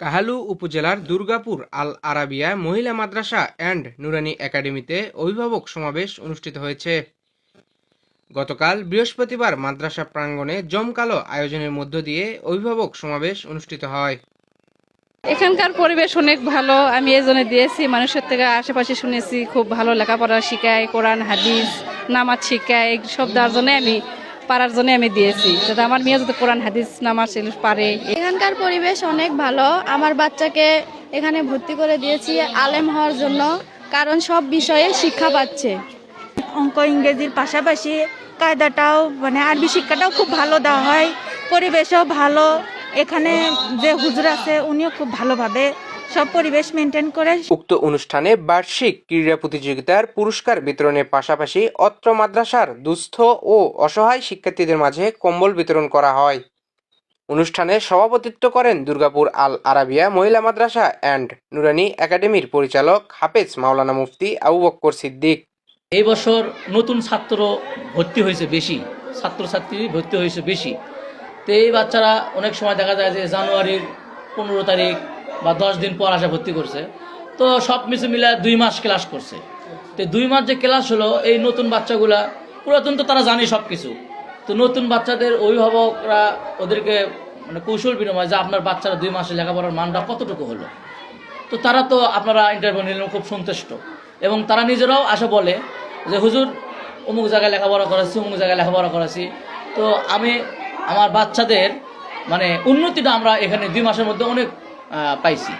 কাহালু উপজেলার Durgapur Al Arabiya মহিলা মাদ্রাসা and নুরানি একাডেমিতে অভিভাবক সমাবেশ অনুষ্ঠিত হয়েছে। গতকাল বৃহস্পতিবার মাদ্রাসা প্রাঙ্গণে জমকালো আয়োজনের মধ্য দিয়ে অভিভাবক সমাবেশ অনুষ্ঠিত হয়। এখানকার পরিবেশ অনেক ভালো, আমি এই জন্য দিয়েছি, মানুষের থেকে আশেপাশে শুনেছি, খুব ভালো লেখাপড়া শিখায়, কোরআন, হাদিস, নামাজ শিখায় সব দেওয়ার জন্য আমি পারার জন্য আমি দিয়েছি। যাতে আমার মেয়ে যাতে কোরআন হাদিস নামাজ এগুলো পারে। এখানকার পরিবেশ অনেক ভালো। আমার বাচ্চাকে এখানে ভর্তি করে দিয়েছি আলেম হওয়ার জন্য কারণ সব বিষয়ে শিক্ষা পাচ্ছে। অঙ্ক ইংরেজির পাশাপাশি কায়দাটাও মানে আরবি শিক্ষাটাও খুব ভালো দেওয়া হয়। পরিবেশও ভালো। এখানে যে হুজুর আছে উনিও খুব ভালোভাবে সব পরিবেশ মেনটেন করে উক্ত অনুষ্ঠানে বার্ষিক ক্রীড়া প্রতিযোগিতার পুরস্কার বিতরণের পাশাপাশি অত্র মাদ্রাসার দুস্থ ও অসহায় শিক্ষার্থীদের মাঝে কম্বল বিতরণ করা হয়। অনুষ্ঠানে সভাপতিত্ব করেন দুর্গাপুর আল আরাবিয়া মহিলা মাদ্রাসা অ্যান্ড নুরানি একাডেমির পরিচালক হাফেজ মাওলানা মুফতি আবু বক্কর সিদ্দিক। এই বছর নতুন ছাত্র ভর্তি হয়েছে বেশি ছাত্রছাত্রী ভর্তি হয়েছে বেশি। তো এই বাচ্চারা অনেক সময় দেখা যায় যে জানুয়ারির পনেরো তারিখ বা দশ দিন পর আসা ভর্তি করছে। তো সব মিশে মিলে দুই মাস ক্লাস করছে। তো দুই মাস যে ক্লাস হলো, এই নতুন বাচ্চাগুলা, পুরাতন তো তারা জানে সব কিছু তো নতুন বাচ্চাদের অভিভাবকরা ওদেরকে মানে কৌশল বিনিময় যে আপনার বাচ্চারা দুই মাসে লেখাপড়ার মানটা কতটুকু হলো। তো তারা তো আপনারা ইন্টারভিউ নিলেন, খুব সন্তুষ্ট। এবং তারা নিজেরাও আসে বলে যে, হুজুর, অমুক জায়গায় লেখাপড়া করাছি অমুক জায়গায় লেখাপড়া করাছি তো আমি আমার বাচ্চাদের মানে উন্নতিটা আমরা এখানে দুই মাসের মধ্যে অনেক পাইছি।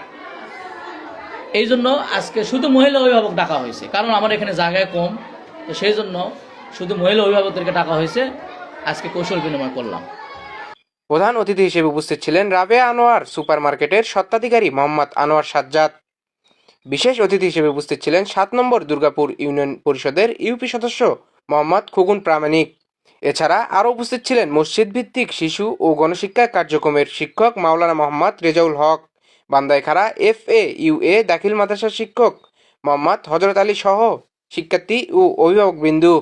এই জন্য আজকে শুধু মহিলা অভিভাবক ডাকা হয়েছে, কারণ আমার এখানে জায়গায় কম, তো সেই জন্য শুধু মহিলা অভিভাবকদেরকে ডাকা হয়েছে, আজকে কৌশল বিনিময় করলাম। প্রধান অতিথি হিসেবে উপস্থিত ছিলেন রাবেয়া আনোয়ার, সুপারমার্কেটের স্বত্বাধিকারী মোহাম্মদ আনোয়ার সাজ্জাদ। বিশেষ অতিথি হিসেবে উপস্থিত ছিলেন সাত নম্বর দুর্গাপুর ইউনিয়ন পরিষদের ইউপি সদস্য মোহাম্মদ খুগুন প্রামাণিক। এছাড়া আরও উপস্থিত ছিলেন মসজিদ ভিত্তিক শিশু ও গণশিক্ষা কার্যক্রমের শিক্ষক Maulana Mohammad Rezaul Haque. Bandaikhara F A U A দাখিল মাদ্রাসার শিক্ষক মোহাম্মদ হজরত আলী সহ শিক্ষার্থী ও অভিভাবক বিন্দু।